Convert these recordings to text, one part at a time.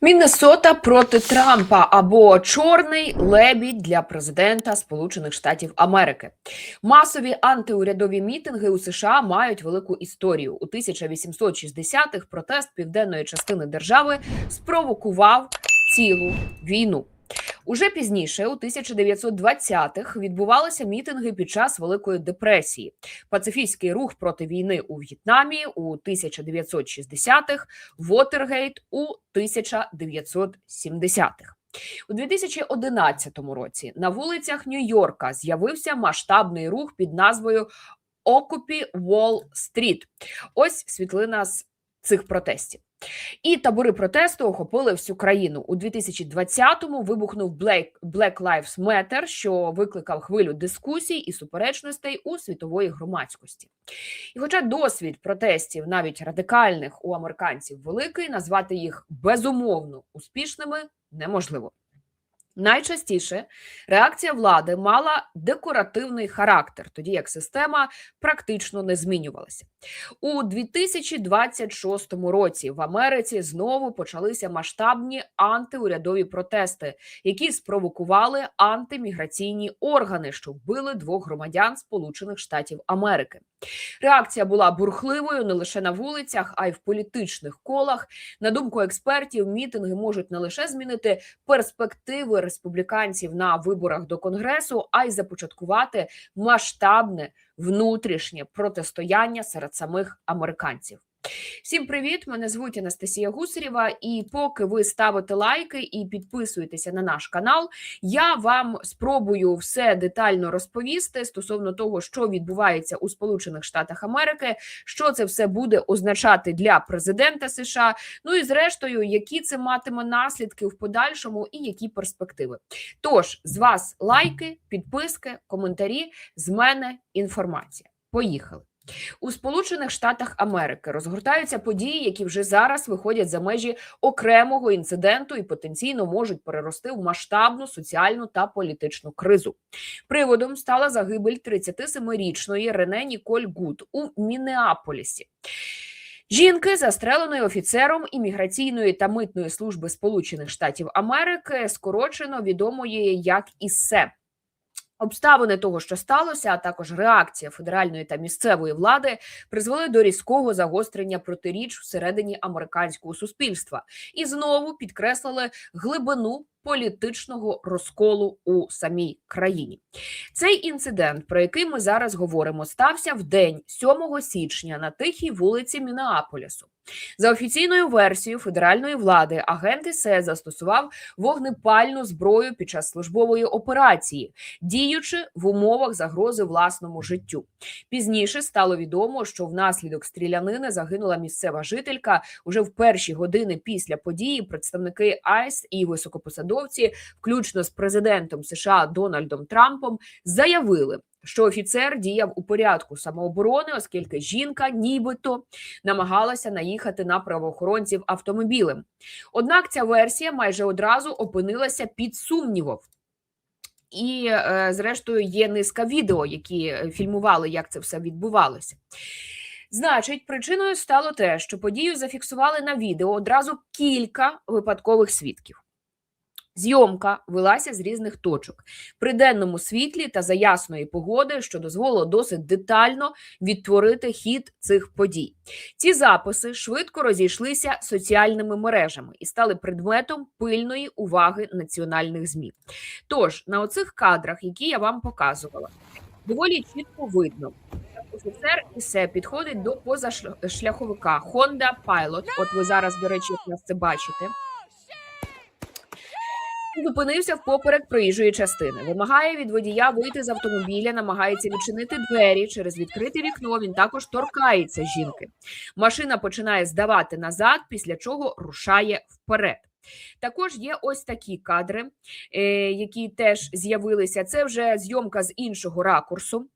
Міннесота проти Трампа або чорний лебідь для президента Сполучених Штатів Америки. Масові антиурядові мітинги у США мають велику історію. У 1860-х протест південної частини держави спровокував цілу війну. Уже пізніше, у 1920-х, відбувалися мітинги під час Великої депресії. Пацифістський рух проти війни у В'єтнамі у 1960-х, Вотергейт у 1970-х. У 2011 році на вулицях Нью-Йорка з'явився масштабний рух під назвою Окупі Уолл Стріт. Ось світлина з цих протестів. І табори протесту охопили всю країну. У 2020-му вибухнув Black, Lives Matter, що викликав хвилю дискусій і суперечностей у світової громадськості. І хоча досвід протестів, навіть радикальних у американців, великий, назвати їх безумовно успішними неможливо. Найчастіше реакція влади мала декоративний характер, тоді як система практично не змінювалася. У 2026 році в Америці знову почалися масштабні антиурядові протести, які спровокували антиміграційні органи, що вбили двох громадян Сполучених Штатів Америки. Реакція була бурхливою не лише на вулицях, а й в політичних колах. На думку експертів, мітинги можуть не лише змінити перспективи республіканців на виборах до конгресу, а й започаткувати масштабне внутрішнє протистояння серед самих американців. Всім привіт! Мене звуть Анастасія Гусарєва. І поки ви ставите лайки і підписуєтеся на наш канал, я вам спробую все детально розповісти стосовно того, що відбувається у Сполучених Штатах Америки, що це все буде означати для президента США. Ну і зрештою, які це матиме наслідки в подальшому і які перспективи. Тож з вас лайки, підписки, коментарі, з мене інформація. Поїхали. У Сполучених Штатах Америки розгортаються події, які вже зараз виходять за межі окремого інциденту і потенційно можуть перерости в масштабну соціальну та політичну кризу. Приводом стала загибель 37-річної Рене Ніколь Гуд у Мінеаполісі. Жінки, застреленої офіцером імміграційної та митної служби Сполучених Штатів Америки, скорочено відомої як ІСЕ. Обставини того, що сталося, а також реакція федеральної та місцевої влади призвели до різкого загострення протиріч всередині американського суспільства і знову підкреслили глибину політичного розколу у самій країні. Цей інцидент, про який ми зараз говоримо, стався в день 7 січня на тихій вулиці Мінеаполісу. За офіційною версією федеральної влади, агент ІСЕ застосував вогнепальну зброю під час службової операції, діючи в умовах загрози власному життю. Пізніше стало відомо, що внаслідок стрілянини загинула місцева жителька уже в перші години після події. Представники АЙС і високопосадовці, включно з президентом США Дональдом Трампом, заявили. Що офіцер діяв у порядку самооборони, оскільки жінка, нібито намагалася наїхати на правоохоронців автомобілем. Однак ця версія майже одразу опинилася під сумнівом. І, е, зрештою, є низка відео, які фільмували, як це все відбувалося. Значить, причиною стало те, що подію зафіксували на відео одразу кілька випадкових свідків. Зйомка велася з різних точок при денному світлі та за ясної погоди, що дозволило досить детально відтворити хід цих подій. Ці записи швидко розійшлися соціальними мережами і стали предметом пильної уваги національних змі. Тож на оцих кадрах, які я вам показувала, доволі чітко видно. Офіцер ісе підходить до позашляховика Honda Pilot. От ви зараз, до речі, якраз це бачите. Зупинився впоперек проїжджої частини. Вимагає від водія вийти з автомобіля, намагається відчинити двері через відкрите вікно. Він також торкається жінки. Машина починає здавати назад, після чого рушає вперед. Також є ось такі кадри, е, які теж з'явилися. Це вже зйомка з іншого ракурсу.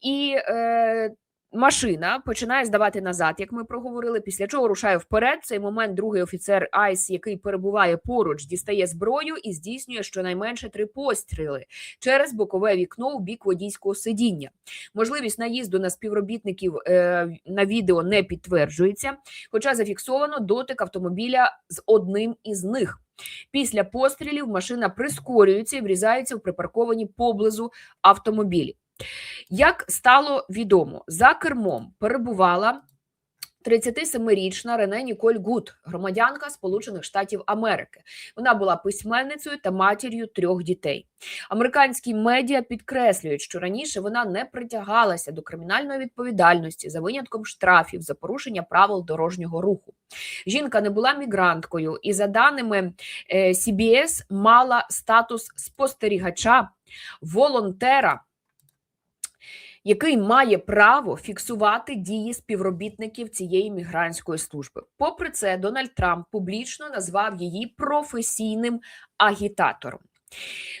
І е, машина починає здавати назад, як ми проговорили. Після чого рушає вперед. Цей момент другий офіцер Айс, який перебуває поруч, дістає зброю і здійснює щонайменше три постріли через бокове вікно у бік водійського сидіння. Можливість наїзду на співробітників е, на відео не підтверджується, хоча зафіксовано дотик автомобіля з одним із них. Після пострілів машина прискорюється і врізається в припарковані поблизу автомобілі. Як стало відомо, за кермом перебувала 37-річна Рене Ніколь Гуд, громадянка Сполучених Штатів Америки. Вона була письменницею та матір'ю трьох дітей. Американські медіа підкреслюють, що раніше вона не притягалася до кримінальної відповідальності за винятком штрафів за порушення правил дорожнього руху. Жінка не була мігранткою, і за даними е, CBS, мала статус спостерігача, волонтера який має право фіксувати дії співробітників цієї мігрантської служби. Попри це, Дональд Трамп публічно назвав її професійним агітатором.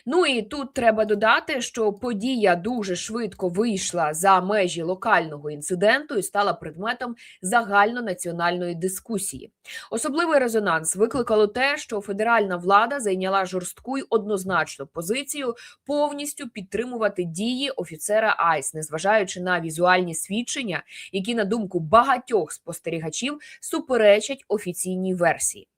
Ну і тут треба додати, що подія дуже швидко вийшла за межі локального інциденту і стала предметом загальнонаціональної дискусії. Особливий резонанс викликало те, що федеральна влада зайняла жорстку й однозначну позицію повністю підтримувати дії офіцера Айс, незважаючи на візуальні свідчення, які на думку багатьох спостерігачів суперечать офіційній версії.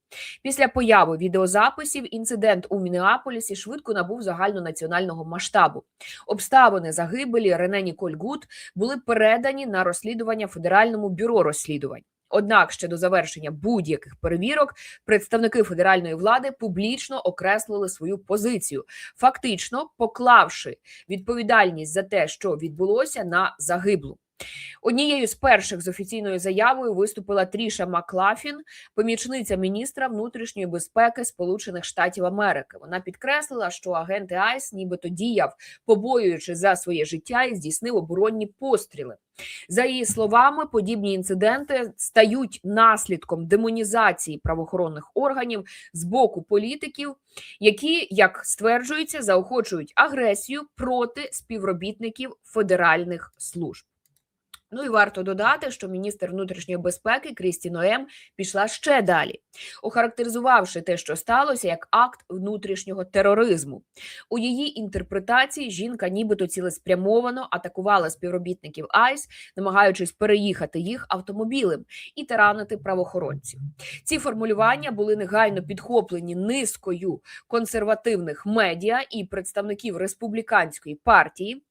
Після появи відеозаписів інцидент у Мінеаполісі швидко набув загальнонаціонального масштабу. Обставини загибелі Рене Ніколь Гуд були передані на розслідування Федеральному бюро розслідувань. Однак ще до завершення будь-яких перевірок представники федеральної влади публічно окреслили свою позицію, фактично поклавши відповідальність за те, що відбулося на загиблу. Однією з перших з офіційною заявою виступила Тріша Маклафін, помічниця міністра внутрішньої безпеки Сполучених Штатів Америки. Вона підкреслила, що агент Айс нібито діяв, побоюючи за своє життя і здійснив оборонні постріли. За її словами, подібні інциденти стають наслідком демонізації правоохоронних органів з боку політиків, які, як стверджується, заохочують агресію проти співробітників федеральних служб. Ну і варто додати, що міністр внутрішньої безпеки Крісті Ноем пішла ще далі, охарактеризувавши те, що сталося, як акт внутрішнього тероризму. У її інтерпретації жінка, нібито цілеспрямовано атакувала співробітників АЙС, намагаючись переїхати їх автомобілем і таранити правоохоронців. Ці формулювання були негайно підхоплені низкою консервативних медіа і представників республіканської партії.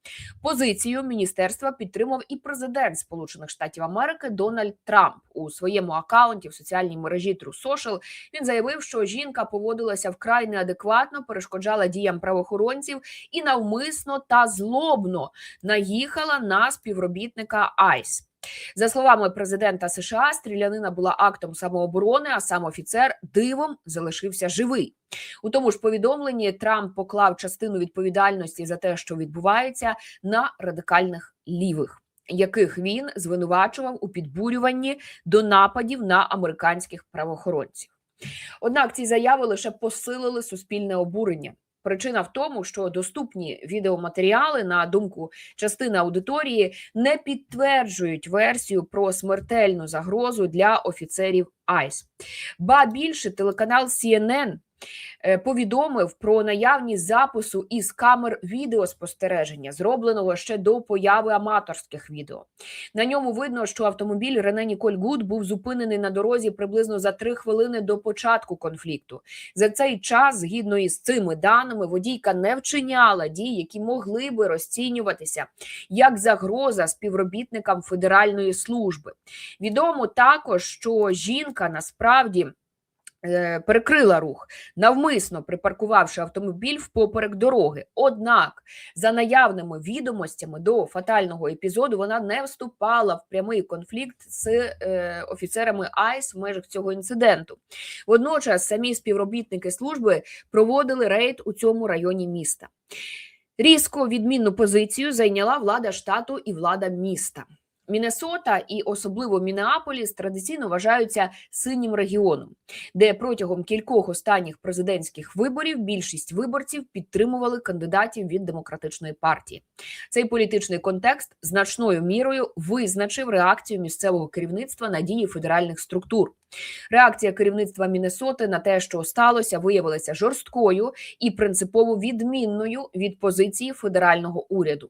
Позицію міністерства підтримав і президент президент Сполучених Штатів Америки Дональд Трамп у своєму акаунті в соціальній мережі True Social Він заявив, що жінка поводилася вкрай неадекватно, перешкоджала діям правоохоронців і навмисно та злобно наїхала на співробітника ICE. За словами президента США, стрілянина була актом самооборони, а сам офіцер дивом залишився живий. У тому ж повідомленні Трамп поклав частину відповідальності за те, що відбувається, на радикальних лівих яких він звинувачував у підбурюванні до нападів на американських правоохоронців. Однак ці заяви лише посилили суспільне обурення. Причина в тому, що доступні відеоматеріали, на думку частини аудиторії, не підтверджують версію про смертельну загрозу для офіцерів АЙС. Ба більше телеканал CNN повідомив про наявність запису із камер відеоспостереження, зробленого ще до появи аматорських відео. На ньому видно, що автомобіль Рене Ніколь Гуд був зупинений на дорозі приблизно за три хвилини до початку конфлікту. За цей час, згідно із цими даними, водійка не вчиняла дій, які могли би розцінюватися як загроза співробітникам федеральної служби. Відомо також, що жінка насправді. Е, перекрила рух, навмисно припаркувавши автомобіль впоперек дороги. Однак, за наявними відомостями до фатального епізоду, вона не вступала в прямий конфлікт з е, офіцерами АЙС в межах цього інциденту. Водночас самі співробітники служби проводили рейд у цьому районі міста. Різко відмінну позицію зайняла влада штату і влада міста. Міннесота і особливо Мінеаполіс традиційно вважаються синім регіоном, де протягом кількох останніх президентських виборів більшість виборців підтримували кандидатів від демократичної партії. Цей політичний контекст значною мірою визначив реакцію місцевого керівництва на дії федеральних структур. Реакція керівництва Міннесоти на те, що сталося, виявилася жорсткою і принципово відмінною від позиції федерального уряду.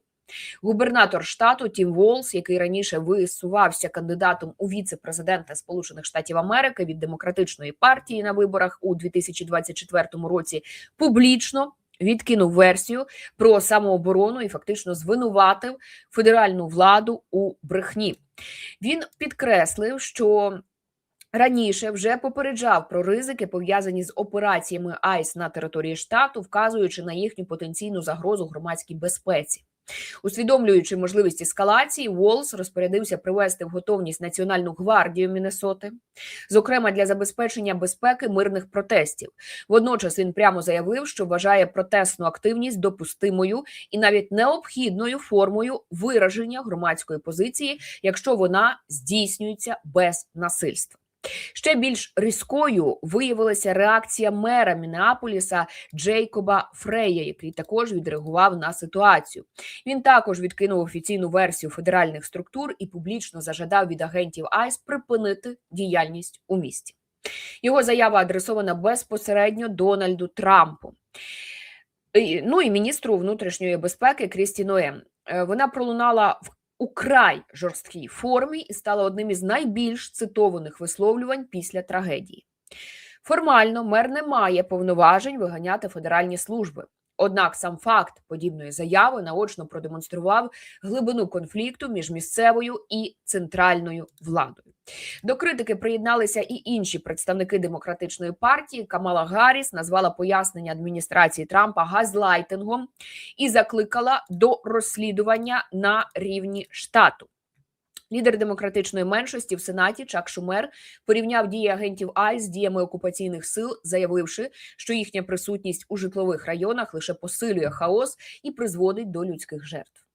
Губернатор штату Тім Волс, який раніше висувався кандидатом у віце-президента Сполучених Штатів Америки від демократичної партії на виборах у 2024 році, публічно відкинув версію про самооборону і фактично звинуватив федеральну владу у брехні. Він підкреслив, що Раніше вже попереджав про ризики, пов'язані з операціями АЙС на території штату, вказуючи на їхню потенційну загрозу громадській безпеці. Усвідомлюючи можливість ескалації, Волс розпорядився привести в готовність Національну гвардію Міннесоти, зокрема для забезпечення безпеки мирних протестів. Водночас він прямо заявив, що вважає протестну активність допустимою і навіть необхідною формою вираження громадської позиції, якщо вона здійснюється без насильства. Ще більш різкою виявилася реакція мера Мінеаполіса Джейкоба Фрея, який також відреагував на ситуацію. Він також відкинув офіційну версію федеральних структур і публічно зажадав від агентів АЙС припинити діяльність у місті. Його заява адресована безпосередньо Дональду Трампу. Ну і міністру внутрішньої безпеки Крісті Ноем. Е, вона пролунала в украй жорсткій формі і стала одним із найбільш цитованих висловлювань після трагедії. Формально мер не має повноважень виганяти федеральні служби. Однак сам факт подібної заяви наочно продемонстрував глибину конфлікту між місцевою і центральною владою. До критики приєдналися і інші представники демократичної партії. Камала Гарріс назвала пояснення адміністрації Трампа газлайтингом і закликала до розслідування на рівні штату. Лідер демократичної меншості в сенаті Чак Шумер порівняв дії агентів АЙС з діями окупаційних сил, заявивши, що їхня присутність у житлових районах лише посилює хаос і призводить до людських жертв.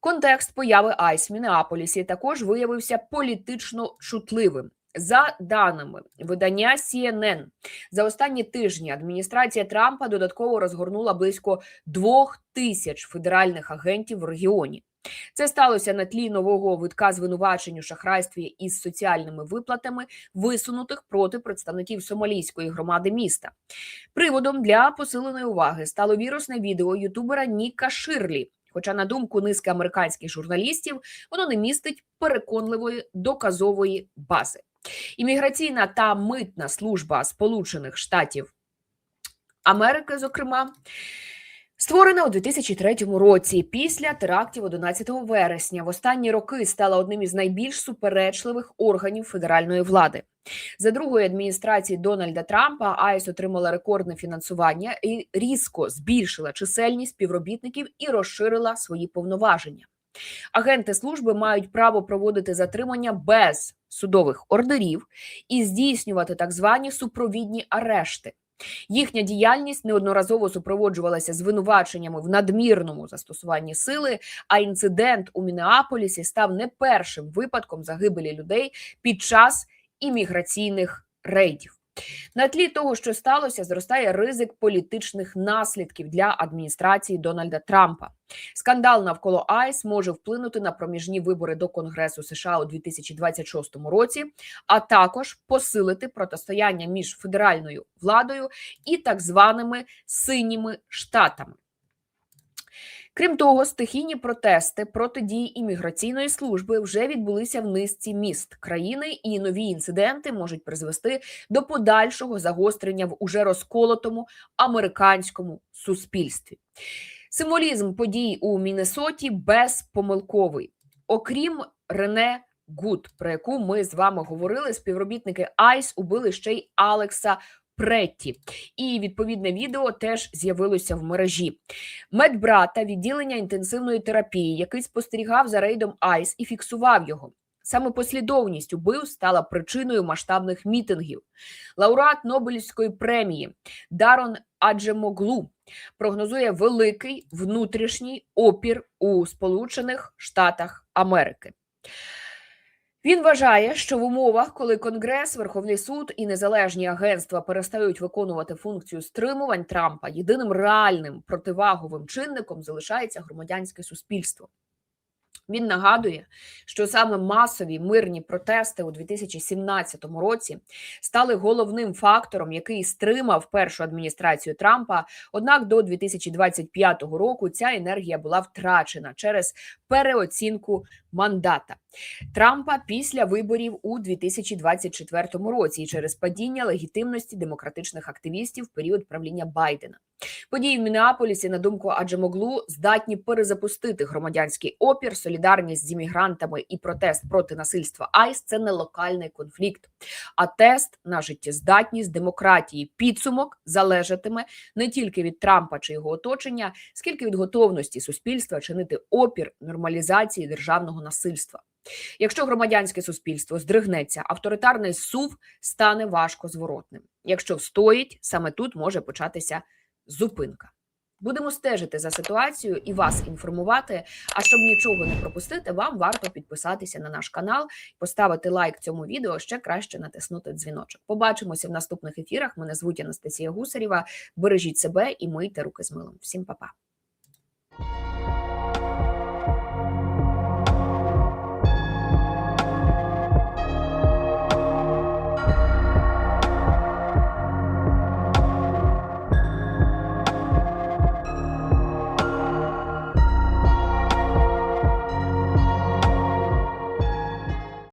Контекст появи Айс в Мінеаполісі також виявився політично чутливим. За даними видання CNN, за останні тижні адміністрація Трампа додатково розгорнула близько двох тисяч федеральних агентів в регіоні. Це сталося на тлі нового витка звинувачень у шахрайстві із соціальними виплатами, висунутих проти представників сомалійської громади міста. Приводом для посиленої уваги стало вірусне відео ютубера Ніка Ширлі. Хоча, на думку низки американських журналістів, воно не містить переконливої доказової бази. Імміграційна та митна служба Сполучених Штатів Америки, зокрема. Створена у 2003 році після терактів 11 вересня в останні роки стала одним із найбільш суперечливих органів федеральної влади. За другої адміністрації Дональда Трампа АЙС отримала рекордне фінансування і різко збільшила чисельність співробітників і розширила свої повноваження. Агенти служби мають право проводити затримання без судових ордерів і здійснювати так звані супровідні арешти. Їхня діяльність неодноразово супроводжувалася звинуваченнями в надмірному застосуванні сили. А інцидент у Мінеаполісі став не першим випадком загибелі людей під час імміграційних рейдів. На тлі того, що сталося, зростає ризик політичних наслідків для адміністрації Дональда Трампа. Скандал навколо АЙС може вплинути на проміжні вибори до Конгресу США у 2026 році, а також посилити протистояння між федеральною владою і так званими синіми штатами. Крім того, стихійні протести проти дій імміграційної служби вже відбулися в низці міст країни, і нові інциденти можуть призвести до подальшого загострення в уже розколотому американському суспільстві. Символізм подій у Міннесоті безпомилковий, окрім Рене Гуд, про яку ми з вами говорили, співробітники Айс убили ще й Алекса Претті. І відповідне відео теж з'явилося в мережі. Медбрата відділення інтенсивної терапії, який спостерігав за рейдом Айс і фіксував його. Саме послідовність убив стала причиною масштабних мітингів. Лауреат Нобелівської премії Дарон Аджемоглу прогнозує великий внутрішній опір у Сполучених Штатах Америки. Він вважає, що в умовах, коли Конгрес, Верховний суд і незалежні агентства перестають виконувати функцію стримувань Трампа, єдиним реальним противаговим чинником залишається громадянське суспільство. Він нагадує, що саме масові мирні протести у 2017 році стали головним фактором, який стримав першу адміністрацію Трампа. Однак до 2025 року ця енергія була втрачена через переоцінку мандата Трампа після виборів у 2024 році і через падіння легітимності демократичних активістів в період правління Байдена. Події в Мінеаполісі, на думку Аджемоглу, здатні перезапустити громадянський опір, солідарність з іммігрантами і протест проти насильства. Айс це не локальний конфлікт, а тест на життєздатність демократії. Підсумок залежатиме не тільки від Трампа чи його оточення, скільки від готовності суспільства чинити опір нормалізації державного насильства. Якщо громадянське суспільство здригнеться, авторитарний сув стане важко зворотним. Якщо встоїть, саме тут може початися зупинка. Будемо стежити за ситуацією і вас інформувати. А щоб нічого не пропустити, вам варто підписатися на наш канал, поставити лайк цьому відео, ще краще натиснути дзвіночок. Побачимося в наступних ефірах. Мене звуть Анастасія Гусарєва. Бережіть себе і мийте руки з милом. Всім па-па.